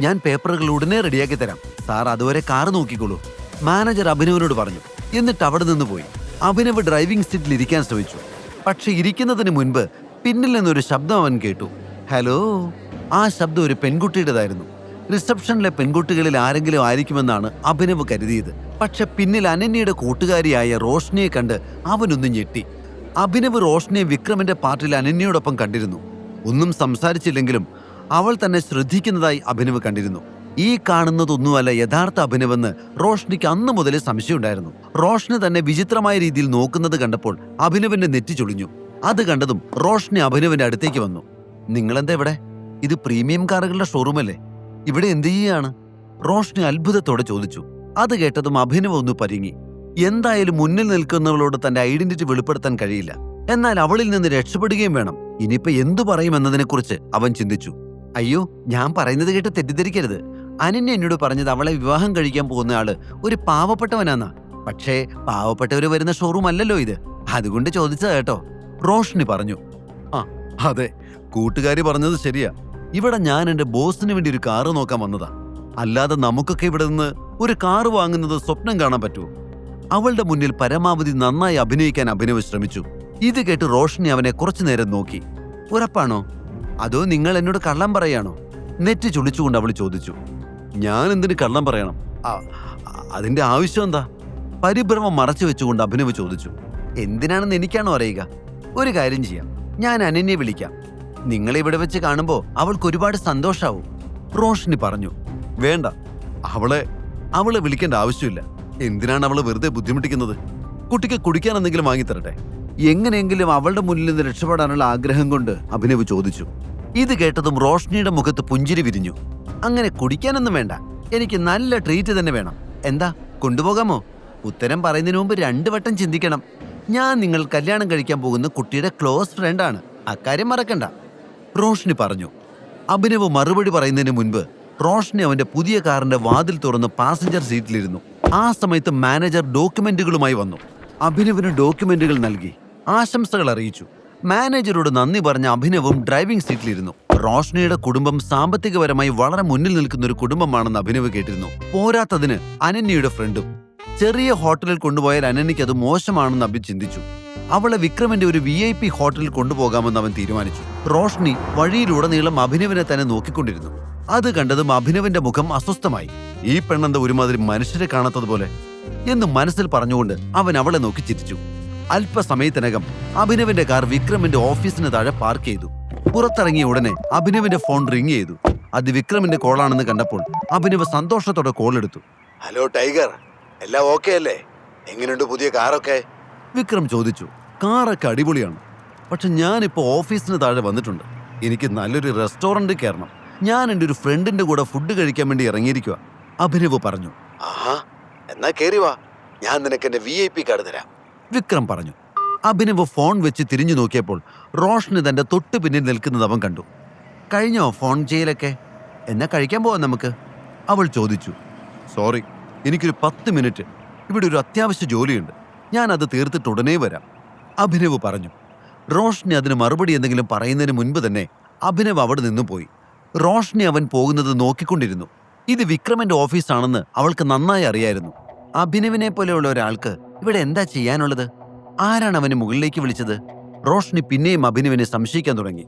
ഞാൻ പേപ്പറുകൾ ഉടനെ റെഡിയാക്കി തരാം. സാർ അതുവരെ കാർ നോക്കിക്കോളൂ. മാനേജർ അഭിനവിനോട് പറഞ്ഞു. എന്നിട്ട് അവിടെ നിന്ന് പോയി. അഭിനവ് ഡ്രൈവിംഗ് സീറ്റിൽ ഇരിക്കാൻ ശ്രമിച്ചു. പക്ഷെ ഇരിക്കുന്നതിന് മുൻപ് പിന്നിൽ നിന്നൊരു ശബ്ദം അവൻ കേട്ടു. ഹലോ? ആ ശബ്ദം ഒരു പെൺകുട്ടിയുടേതായിരുന്നു. റിസപ്ഷനിലെ പെൺകുട്ടികളിൽ ആരെങ്കിലും ആയിരിക്കുമെന്നാണ് അഭിനവ് കരുതിയത്. പക്ഷെ പിന്നിൽ അനന്യയുടെ കൂട്ടുകാരിയായ റോഷ്നിയെ കണ്ട് അവനൊന്ന് ഞെട്ടി. അഭിനവ് റോഷ്നിയെ വിക്രമിന്റെ പാർട്ടിൽ അനന്യയോടൊപ്പം കണ്ടിരുന്നു. ഒന്നും സംസാരിച്ചില്ലെങ്കിലും അവൾ തന്നെ ശ്രദ്ധിക്കുന്നതായി അഭിനവ് കണ്ടിരുന്നു. ഈ കാണുന്നതൊന്നുമല്ല യഥാർത്ഥ അഭിനവെന്ന് റോഷ്നിക്ക് അന്ന് മുതലേ സംശയമുണ്ടായിരുന്നു. റോഷ്നി തന്നെ വിചിത്രമായ രീതിയിൽ നോക്കുന്നത് കണ്ടപ്പോൾ അഭിനവിന്റെ നെറ്റി ചൊളിഞ്ഞു. അത് കണ്ടതും റോഷ്നി അഭിനവിന്റെ അടുത്തേക്ക് വന്നു. നിങ്ങളെന്താ ഇവിടെ? ഇത് പ്രീമിയം കാറുകളുടെ ഷോറൂമല്ലേ? ഇവിടെ എന്ത് ചെയ്യാണ് റോഷ്നി അത്ഭുതത്തോടെ ചോദിച്ചു. അത് കേട്ടതും അഭിനവ് ഒന്ന് പരിങ്ങി. എന്തായാലും മുന്നിൽ നിൽക്കുന്നവളോട് തന്റെ ഐഡന്റിറ്റി വെളിപ്പെടുത്താൻ കഴിയില്ല. എന്നാൽ അവളിൽ നിന്ന് രക്ഷപ്പെടുകയും വേണം. ഇനിയിപ്പോ എന്തു പറയുമെന്നതിനെക്കുറിച്ച് അവൻ ചിന്തിച്ചു. അയ്യോ ഞാൻ പറയുന്നത് കേട്ട് തെറ്റിദ്ധരിക്കരുത്. അനന്യ എന്നോട് പറഞ്ഞത് അവളെ വിവാഹം കഴിക്കാൻ പോകുന്ന ആൾ ഒരു പാവപ്പെട്ടവനാന്നാ. പക്ഷേ പാവപ്പെട്ടവര് വരുന്ന ഷോറൂം അല്ലല്ലോ ഇത്. അതുകൊണ്ട് ചോദിച്ചത് കേട്ടോ. റോഷ്നി പറഞ്ഞു. ആ അതെ കൂട്ടുകാരി പറഞ്ഞത് ശരിയാ. ഇവിടെ ഞാൻ എന്റെ ബോസിന് വേണ്ടി ഒരു കാറ് നോക്കാൻ വന്നതാ. അല്ലാതെ നമുക്കൊക്കെ ഇവിടെ നിന്ന് ഒരു കാറ് വാങ്ങുന്നത് സ്വപ്നം കാണാൻ പറ്റുമോ? അവളുടെ മുന്നിൽ പരമാവധി നന്നായി അഭിനയിക്കാൻ അഭിനവ് ശ്രമിച്ചു. ഇത് കേട്ട് റോഷ്നി അവനെ കുറച്ചു നേരം നോക്കി. ഉറപ്പാണോ? അതോ നിങ്ങൾ എന്നോട് കള്ളം പറയാണോ? നെറ്റ് ചുളിച്ചുകൊണ്ട് അവൾ ചോദിച്ചു. ഞാൻ എന്തിന് കള്ളം പറയണം? അതിന്റെ ആവശ്യം എന്താ? പരിഭ്രമം മറച്ചു വെച്ചുകൊണ്ട് അഭിനവ് ചോദിച്ചു. എന്തിനാണെന്ന് എനിക്കാണോ അറിയുക? ഒരു കാര്യം ചെയ്യാം. ഞാൻ അനന്യെ വിളിക്കാം. നിങ്ങളെ ഇവിടെ വെച്ച് കാണുമ്പോൾ അവൾക്ക് ഒരുപാട് സന്തോഷാവും. റോഷിനി പറഞ്ഞു. വേണ്ട. അവളെ അവളെ വിളിക്കേണ്ട ആവശ്യമില്ല. എന്തിനാണ് അവൾ വെറുതെ ബുദ്ധിമുട്ടിക്കുന്നത്? കുട്ടിക്ക് കുടിക്കാൻ എന്തെങ്കിലും വാങ്ങിത്തരട്ടെ? എങ്ങനെയെങ്കിലും അവളുടെ മുന്നിൽ നിന്ന് രക്ഷപ്പെടാനുള്ള ആഗ്രഹം കൊണ്ട് അഭിനവ് ചോദിച്ചു. ഇത് കേട്ടതും റോഷ്നിയുടെ മുഖത്ത് പുഞ്ചിരി വിരിഞ്ഞു. അങ്ങനെ കുടിക്കാനൊന്നും വേണ്ട. എനിക്ക് നല്ല ട്രീറ്റ് തന്നെ വേണം. എന്താ കൊണ്ടുപോകാമോ? ഉത്തരം പറയുന്നതിന് മുമ്പ് രണ്ടു വട്ടം ചിന്തിക്കണം. ഞാൻ നിങ്ങൾ കല്യാണം കഴിക്കാൻ പോകുന്ന കുട്ടിയുടെ ക്ലോസ് ഫ്രണ്ടാണ് അക്കാര്യം മറക്കണ്ട. റോഷ്നി പറഞ്ഞു. അഭിനവ് മറുപടി പറയുന്നതിന് മുൻപ് റോഷ്നി അവന്റെ പുതിയ കാറിന്റെ വാതിൽ തുറന്ന് പാസഞ്ചർ സീറ്റിലിരുന്നു ആ സമയത്ത് മാനേജർ ഡോക്യുമെന്റുകളുമായി വന്നു. അഭിനവിന് ഡോക്യുമെന്റുകൾ നൽകി. ആശംസകൾ അറിയിച്ചു. മാനേജരോട് നന്ദി പറഞ്ഞ അഭിനവും ഡ്രൈവിംഗ് സീറ്റിലിരുന്നു. റോഷ്നയുടെ കുടുംബം സാമ്പത്തികപരമായി വളരെ മുന്നിൽ നിൽക്കുന്ന ഒരു കുടുംബമാണെന്ന് അഭിനവ് കേട്ടിരുന്നു. പോരാത്തതിന് അനന്യയുടെ ഫ്രണ്ടും. ചെറിയ ഹോട്ടലിൽ കൊണ്ടുപോയാൽ അനന്യയ്ക്ക് അത് മോശമാണെന്ന് അഭി ചിന്തിച്ചു. അവളെ വിക്രമിന്റെ ഒരു വി ഐ പി ഹോട്ടലിൽ കൊണ്ടുപോകാമെന്ന് അവൻ തീരുമാനിച്ചു. റോഷ്നി വഴിയിലുടനീളം അഭിനവിനെ തന്നെ നോക്കിക്കൊണ്ടിരുന്നു. അത് കണ്ടതും അഭിനവിന്റെ മുഖം അസ്വസ്ഥമായി. ഈ പെണ്ണെന്ത ഒരുമാതിരി മനുഷ്യരെ കാണാത്തതുപോലെ? എന്ന് മനസ്സിൽ പറഞ്ഞുകൊണ്ട് അവൻ അവളെ നോക്കി ചിരിച്ചു. അല്പസമയത്തിനകം അഭിനവിന്റെ കാർ വിക്രമിന്റെ ഓഫീസിന് താഴെ പാർക്ക് ചെയ്തു. പുറത്തിറങ്ങിയ ഉടനെ അഭിനവിന്റെ ഫോൺ റിങ് ചെയ്തു. അത് വിക്രമിന്റെ കോളാണെന്ന് കണ്ടപ്പോൾ അഭിനവ് സന്തോഷത്തോടെ കോൾ എടുത്തു. Hello tiger. എല്ലാം ഓക്കെ അല്ലേ? എങ്ങനെയുണ്ട് പുതിയ കാറൊക്കെ? വിക്രം ചോദിച്ചു. കാറൊക്കെ അടിപൊളിയാണ്. പക്ഷെ ഞാനിപ്പോൾ ഓഫീസിന് താഴെ വന്നിട്ടുണ്ട്. എനിക്ക് നല്ലൊരു റെസ്റ്റോറന്റ് കയറണം ഞാൻ എന്റെ ഒരു ഫ്രണ്ടിന്റെ കൂടെ ഫുഡ് കഴിക്കാൻ വേണ്ടി ഇറങ്ങിയിരിക്കുക അഭിനവ് പറഞ്ഞു. ആഹാ എന്നാ കേറി വാ. ഞാൻ നിനക്ക് എന്റെ വി ഐ പി കാർഡ് തരാം. വിക്രം പറഞ്ഞു. അഭിനവ് ഫോൺ വെച്ച് തിരിഞ്ഞു നോക്കിയപ്പോൾ റോഷന് തന്റെ തൊട്ട് പിന്നിൽ നിൽക്കുന്നത് അവൻ കണ്ടു. കഴിഞ്ഞോ ഫോൺ ചെയ്യലൊക്കെ? എന്നാ കഴിക്കാൻ പോവാം നമുക്ക്. അവൾ ചോദിച്ചു. സോറി എനിക്കൊരു പത്ത് മിനിറ്റ്. ഇവിടെ ഒരു അത്യാവശ്യ ജോലിയുണ്ട്. ഞാൻ അത് തീർത്തിട്ട് ഉടനെ വരാം. അഭിനവ് പറഞ്ഞു. റോഷ്നി അതിന് മറുപടി എന്തെങ്കിലും പറയുന്നതിന് മുൻപ് തന്നെ അഭിനവ് അവിടെ നിന്ന് പോയി. റോഷ്നി അവൻ പോകുന്നത് നോക്കിക്കൊണ്ടിരുന്നു. ഇത് വിക്രമന്റെ ഓഫീസാണെന്ന് അവൾക്ക് നന്നായി അറിയായിരുന്നു. അഭിനവിനെ പോലെയുള്ള ഒരാൾക്ക് ഇവിടെ എന്താ ചെയ്യാനുള്ളത്? ആരാണ് അവന് മുകളിലേക്ക് വിളിച്ചത്? റോഷ്നി പിന്നെയും അഭിനവിനെ സംശയിക്കാൻ തുടങ്ങി.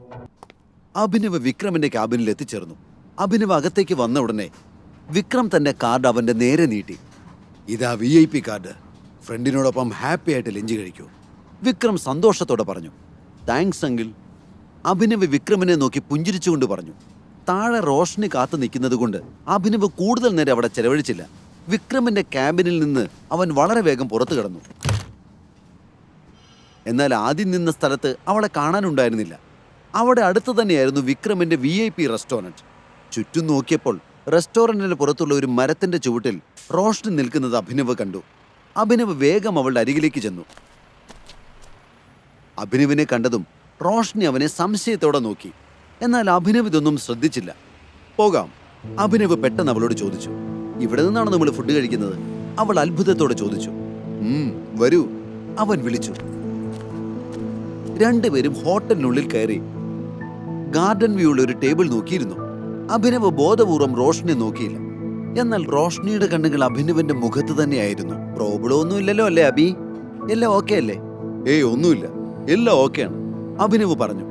അഭിനവ് വിക്രമിന്റെ ക്യാബിനിൽ എത്തിച്ചേർന്നു. അഭിനവ് അകത്തേക്ക് വന്ന ഉടനെ വിക്രം തന്റെ കാർഡ് അവന്റെ നേരെ നീട്ടി. ഇതാ വി ഐ പി കാർഡ്. ഫ്രണ്ടിനോടൊപ്പം ഹാപ്പി ആയിട്ട് ലഞ്ച് കഴിക്കൂ. വിക്രം സന്തോഷത്തോടെ പറഞ്ഞു. താങ്ക്സ് അങ്കിൾ അഭിനവ് വിക്രമിനെ നോക്കി പുഞ്ചിരിച്ചുകൊണ്ട് പറഞ്ഞു. താഴെ റോഷന് കാത്തു നിൽക്കുന്നത് കൊണ്ട് അഭിനവ് കൂടുതൽ നേരം അവിടെ ചെലവഴിച്ചില്ല. വിക്രമിന്റെ ക്യാബിനിൽ നിന്ന് അവൻ വളരെ വേഗം പുറത്തു കടന്നു. എന്നാൽ ആദ്യം നിന്ന സ്ഥലത്ത് അവളെ കാണാനുണ്ടായിരുന്നില്ല. അവിടെ അടുത്ത് തന്നെയായിരുന്നു വിക്രമിന്റെ വി ഐ പി റെസ്റ്റോറന്റ്. ചുറ്റും നോക്കിയപ്പോൾ റെസ്റ്റോറന്റിന് പുറത്തുള്ള ഒരു മരത്തിന്റെ ചുവട്ടിൽ റോഷ്നി നിൽക്കുന്നത് അഭിനവ് കണ്ടു. അഭിനവ് വേഗം അവളുടെ അരികിലേക്ക് ചെന്നു. അഭിനവിനെ കണ്ടതും റോഷ്നി അവനെ സംശയത്തോടെ നോക്കി. എന്നാൽ അഭിനവ് ഇതൊന്നും ശ്രദ്ധിച്ചില്ല. പോകാം അഭിനവ് പെട്ടെന്ന് അവളോട് ചോദിച്ചു. ഇവിടെ നിന്നാണ് നമ്മൾ ഫുഡ് കഴിക്കുന്നത്. അവൾ അത്ഭുതത്തോടെ ചോദിച്ചു. "ഉം, വരൂ. അവൻ വിളിച്ചു. രണ്ടുപേരും ഹോട്ടലിനുള്ളിൽ കയറി ഗാർഡൻ വ്യൂ ഉള്ള ഒരു ടേബിൾ നോക്കിയിരുന്നു. അഭിനവ് ബോധപൂർവം റോഷനെ നോക്കിയില്ല. എന്നാൽ റോഷ്നിയുടെ കണ്ണുകൾ അഭിനവന്റെ മുഖത്ത് തന്നെയായിരുന്നു. പ്രോബ്ലം ഒന്നും ഇല്ലല്ലോ അല്ലേ അബി? എല്ലാം ഓക്കെ അല്ലേ? ഏയ് ഒന്നുമില്ല. എല്ലാം ഓക്കെയാണ് അഭിനവ് പറഞ്ഞു.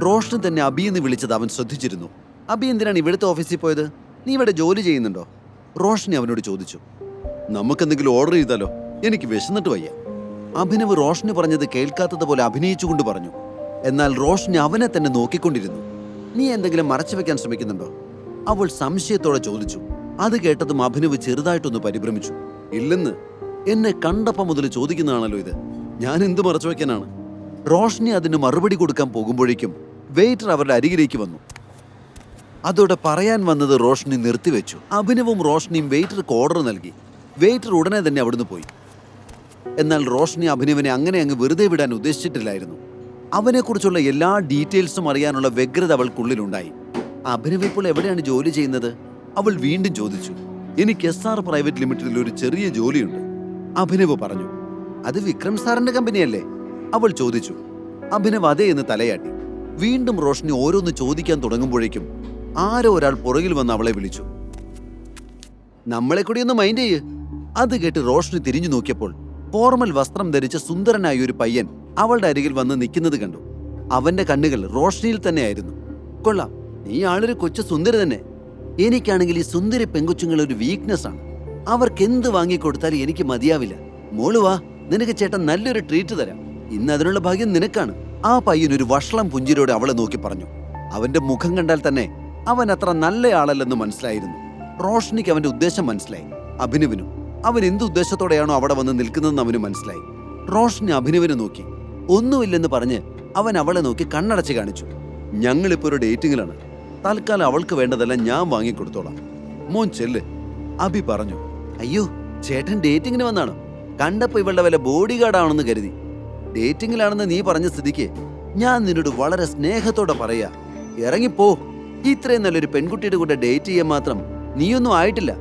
റോഷ്നി തന്നെ അബി എന്ന് വിളിച്ചത് അവൻ ശ്രദ്ധിച്ചിരുന്നു. അബി എന്തിനാണ് ഇവിടുത്തെ ഓഫീസിൽ പോയത്? നീ ഇവിടെ ജോലി ചെയ്യുന്നുണ്ടോ? റോഷനി അവനോട് ചോദിച്ചു നമുക്കെന്തെങ്കിലും ഓർഡർ ചെയ്താലോ? എനിക്ക് വിശന്നിട്ട് വയ്യ. അഭിനവ് റോഷന് പറഞ്ഞത് കേൾക്കാത്തതുപോലെ അഭിനയിച്ചുകൊണ്ട് പറഞ്ഞു എന്നാൽ റോഷനി അവനെ തന്നെ നോക്കിക്കൊണ്ടിരുന്നു. നീ എന്തെങ്കിലും മറച്ചു വെക്കാൻ ശ്രമിക്കുന്നുണ്ടോ? അവൾ സംശയത്തോടെ ചോദിച്ചു അത് കേട്ടതും അഭിനവ് ചെറുതായിട്ടൊന്ന് പരിഭ്രമിച്ചു ഇല്ലെന്ന്. എന്നെ കണ്ടപ്പം മുതൽ ചോദിക്കുന്നതാണല്ലോ ഇത്. ഞാൻ എന്ത് മറച്ചു വയ്ക്കാനാണ് റോഷനി അതിന് മറുപടി കൊടുക്കാൻ പോകുമ്പോഴേക്കും വെയിറ്റർ അവരുടെ അരികിലേക്ക് വന്നു. അതോടെ പറയാൻ വന്നത് റോഷ്നി നിർത്തിവെച്ചു. അഭിനവും റോഷ്നിയും വെയിറ്റർക്ക് ഓർഡർ നൽകി. വെയിറ്റർ ഉടനെ തന്നെ അവിടുന്ന് പോയി. എന്നാൽ റോഷ്നി അഭിനവിനെ അങ്ങനെ അങ്ങ് വെറുതെ വിടാൻ ഉദ്ദേശിച്ചിട്ടില്ലായിരുന്നു. അവനെക്കുറിച്ചുള്ള എല്ലാ ഡീറ്റെയിൽസും അറിയാനുള്ള വ്യഗ്രത അവൾക്കുള്ളിലുണ്ടായി. അഭിനവ് ഇപ്പോൾ എവിടെയാണ് ജോലി ചെയ്യുന്നത്? അവൾ വീണ്ടും ചോദിച്ചു. എനിക്ക് എസ് ആർ പ്രൈവറ്റ് ലിമിറ്റഡിൽ ഒരു ചെറിയ ജോലിയുണ്ട്. അഭിനവ് പറഞ്ഞു. അത് വിക്രം സാറിന്റെ കമ്പനിയല്ലേ? അവൾ ചോദിച്ചു. അഭിനവ് അതേ എന്ന് തലയാട്ടി. വീണ്ടും റോഷ്നി ഓരോന്ന് ചോദിക്കാൻ തുടങ്ങുമ്പോഴേക്കും ആരോ ഒരാൾ പുറകിൽ വന്ന് അവളെ വിളിച്ചു. നമ്മളെ കൂടി ഒന്ന് മൈൻഡ് ചെയ്യ്. അത് കേട്ട് റോഷനി തിരിഞ്ഞു നോക്കിയപ്പോൾ ഫോർമൽ വസ്ത്രം ധരിച്ച സുന്ദരനായ ഒരു പയ്യൻ അവളുടെ അരികിൽ വന്ന് നിൽക്കുന്നത് കണ്ടു. അവന്റെ കണ്ണുകൾ റോഷനിയിൽ തന്നെയായിരുന്നു. കൊള്ളാം നീ ആളൊരു കൊച്ചു സുന്ദരി തന്നെ. എനിക്കാണെങ്കിൽ ഈ സുന്ദരി പെങ്കൊച്ചുങ്ങൾ ഒരു വീക്ക്നെസ് ആണ്. അവർക്ക് എന്ത് വാങ്ങിക്കൊടുത്താലും എനിക്ക് മതിയാവില്ല. മോളുവാ നിനക്ക് ചേട്ടൻ നല്ലൊരു ട്രീറ്റ് തരാം. ഇന്ന് അതിനുള്ള ഭാഗ്യം നിനക്കാണ്. ആ പയ്യൻ ഒരു വഷളം പുഞ്ചിരോട് അവളെ നോക്കി പറഞ്ഞു. അവന്റെ മുഖം കണ്ടാൽ തന്നെ അവൻ അത്ര നല്ലയാളല്ലെന്ന് മനസ്സിലായിരുന്നു. റോഷനിക്ക് അവന്റെ ഉദ്ദേശം മനസ്സിലായി. അഭിനവിനും. അവൻ എന്ത് ഉദ്ദേശത്തോടെയാണോ അവിടെ വന്ന് നിൽക്കുന്നതെന്ന് അവന് മനസ്സിലായി. റോഷനി അഭിനവിനെ നോക്കി. ഒന്നുമില്ലെന്ന് പറഞ്ഞ് അവൻ അവളെ നോക്കി കണ്ണടച്ച് കാണിച്ചു. ഞങ്ങളിപ്പോ ഒരു ഡേറ്റിങ്ങിലാണ്. തൽക്കാലം അവൾക്ക് വേണ്ടതെല്ലാം ഞാൻ വാങ്ങിക്കൊടുത്തോളാം. മോൻ ചെല്ല്. അഭി പറഞ്ഞു. അയ്യോ ചേട്ടൻ ഡേറ്റിങ്ങിന് വന്നാണ്. കണ്ടപ്പോ ഇവളുടെ വല്ല ബോഡി ഗാർഡാണെന്ന് കരുതി. ഡേറ്റിങ്ങിലാണെന്ന് നീ പറഞ്ഞ സ്ഥിതിക്ക് ഞാൻ നിന്നോട് വളരെ സ്നേഹത്തോടെ പറയാ. ഇറങ്ങിപ്പോ. ഇത്രയും നല്ലൊരു പെൺകുട്ടിയുടെ കൂടെ ഡേറ്റ് ചെയ്യാൻ മാത്രം നീയൊന്നും ആയിട്ടില്ല.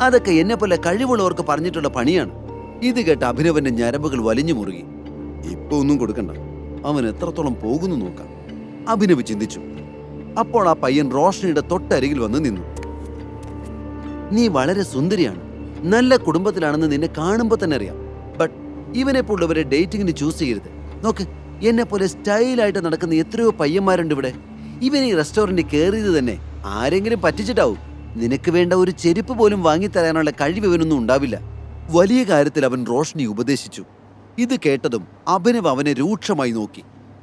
അതൊക്കെ എന്നെ പോലെ കഴിവുള്ളവർക്ക് പറഞ്ഞിട്ടുള്ള പണിയാണ്. ഇത് കേട്ട അഭിനവന്റെ ഞരമ്പുകൾ വലിഞ്ഞു മുറുകി. ഇപ്പൊ ഒന്നും കൊടുക്കണ്ട. അവൻ എത്രത്തോളം പോകുന്നു നോക്കാം. അഭിനവ് ചിന്തിച്ചു. അപ്പോൾ ആ പയ്യൻ റോഷനിയുടെ തൊട്ടരികിൽ വന്ന് നിന്നു. നീ വളരെ സുന്ദരിയാണ്. നല്ല കുടുംബത്തിലാണെന്ന് നിന്നെ കാണുമ്പോൾ തന്നെ അറിയാം. ബട്ട് ഇവനെ പോലുള്ളവരെ ഡേറ്റിങ്ങിന് ചൂസ് ചെയ്യരുത്. നോക്ക് എന്നെ പോലെ സ്റ്റൈലായിട്ട് നടക്കുന്ന എത്രയോ പയ്യന്മാരുണ്ട് ഇവിടെ. ഇവൻ ഈ റെസ്റ്റോറന്റ് കയറിയത് തന്നെ ആരെങ്കിലും പറ്റിച്ചിട്ടാവും. നിനക്ക് വേണ്ട ഒരു ചെരുപ്പ് പോലും വാങ്ങിത്തരാനുള്ള കഴിവ് ഇവനൊന്നും ഉണ്ടാവില്ല. വലിയ കാര്യത്തിൽ അവൻ റോഷ്നി ഉപദേശിച്ചു. ഇത് കേട്ടതും അഭിനവ് അവനെ രൂക്ഷമായി നോക്കി.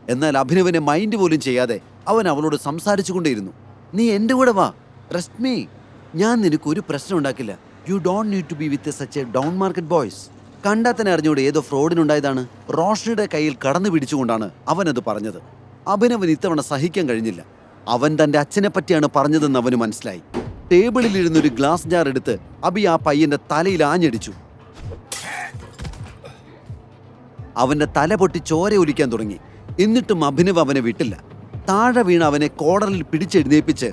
എന്നാൽ അഭിനവനെ മൈൻഡ് പോലും ചെയ്യാതെ അവൻ അവളോട് സംസാരിച്ചുകൊണ്ടേയിരുന്നു. നീ എന്റെ കൂടെ വാ. റെസ്മി ഞാൻ നിനക്ക് ഒരു പ്രശ്നം ഉണ്ടാക്കില്ല. You don't need to be with such a down market boys കണ്ടാൽ തന്നെ അറിഞ്ഞൂടെ ഏതോ ഫ്രോഡിനുണ്ടായതാണ്. റോഷ്നിയുടെ കയ്യിൽ കടന്നു പിടിച്ചുകൊണ്ടാണ് അവനത് പറഞ്ഞത്. അഭിനവൻ ഇത്തവണ സഹിക്കാൻ കഴിഞ്ഞില്ല. അവൻ തന്റെ അച്ഛനെ പറ്റിയാണ് പറഞ്ഞതെന്ന് അവന് മനസ്സിലായി. ടേബിളിലിരുന്ന ഒരു ഗ്ലാസ് ജാർ എടുത്ത് അബി ആ പയ്യന്റെ തലയിൽ ആഞ്ഞടിച്ചു. അവന്റെ തല പൊട്ടി ചോര ഒലിക്കാൻ തുടങ്ങി. എന്നിട്ടും അഭിനവ് അവനെ വിട്ടില്ല. താഴെ വീണ അവനെ കോടറിൽ പിടിച്ചെഴുന്നേപ്പിച്ച്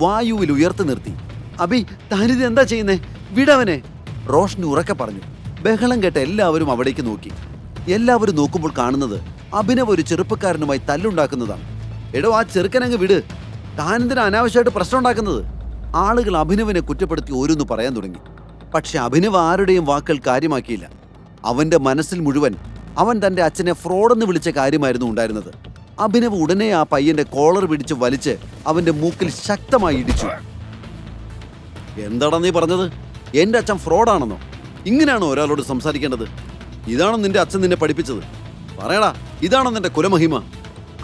വായുവിൽ ഉയർത്തി നിർത്തി. അബി താനിത് എന്താ ചെയ്യുന്നേ? വിടവനെ റോഷൻ ഉറക്കെ പറഞ്ഞു. ബഹളം കേട്ട എല്ലാവരും അവിടേക്ക് നോക്കി. എല്ലാവരും നോക്കുമ്പോൾ കാണുന്നത് അഭിനവ് ഒരു ചെറുപ്പക്കാരനുമായി തല്ലുണ്ടാക്കുന്നതാണ്. എടോ ആ ചെറുക്കനങ്ങ് വിട്. താനെന്തിനാ അനാവശ്യമായിട്ട് പ്രശ്നം ഉണ്ടാക്കുന്നത്? ആളുകൾ അഭിനവിനെ കുറ്റപ്പെടുത്തി ഓരോന്ന് പറയാൻ തുടങ്ങി. പക്ഷെ അഭിനവ് ആരുടെയും വാക്കുകൾ കാര്യമാക്കിയില്ല. അവന്റെ മനസ്സിൽ മുഴുവൻ അവൻ തന്റെ അച്ഛനെ ഫ്രോഡെന്ന് വിളിച്ച കാര്യമായിരുന്നു ഉണ്ടായിരുന്നത്. അഭിനവ് ഉടനെ ആ പയ്യന്റെ കോളർ പിടിച്ച് വലിച്ച് അവന്റെ മൂക്കിൽ ശക്തമായി ഇടിച്ചു. എന്താടാ നീ പറഞ്ഞത്? എന്റെ അച്ഛൻ ഫ്രോഡാണെന്നോ ഇങ്ങനെയാണോ ഒരാളോട് സംസാരിക്കേണ്ടത്? ഇതാണോ നിന്റെ അച്ഛൻ നിന്നെ പഠിപ്പിച്ചത്? പറയടാ ഇതാണോ നിന്റെ കുലമഹിമ?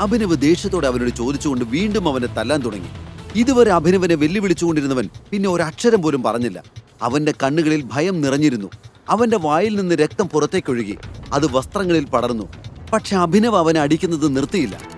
അഭിനവ് ദേഷ്യത്തോടെ അവനോട് ചോദിച്ചുകൊണ്ട് വീണ്ടും അവനെ തല്ലാൻ തുടങ്ങി. ഇതുവരെ അഭിനവനെ വെല്ലുവിളിച്ചുകൊണ്ടിരുന്നവൻ പിന്നെ ഒരക്ഷരം പോലും പറഞ്ഞില്ല. അവന്റെ കണ്ണുകളിൽ ഭയം നിറഞ്ഞിരുന്നു. അവന്റെ വായിൽ നിന്ന് രക്തം പുറത്തേക്കൊഴുകി. അത് വസ്ത്രങ്ങളിൽ പടർന്നു. പക്ഷെ അഭിനവ് അവനെ അടിക്കുന്നത് നിർത്തിയില്ല.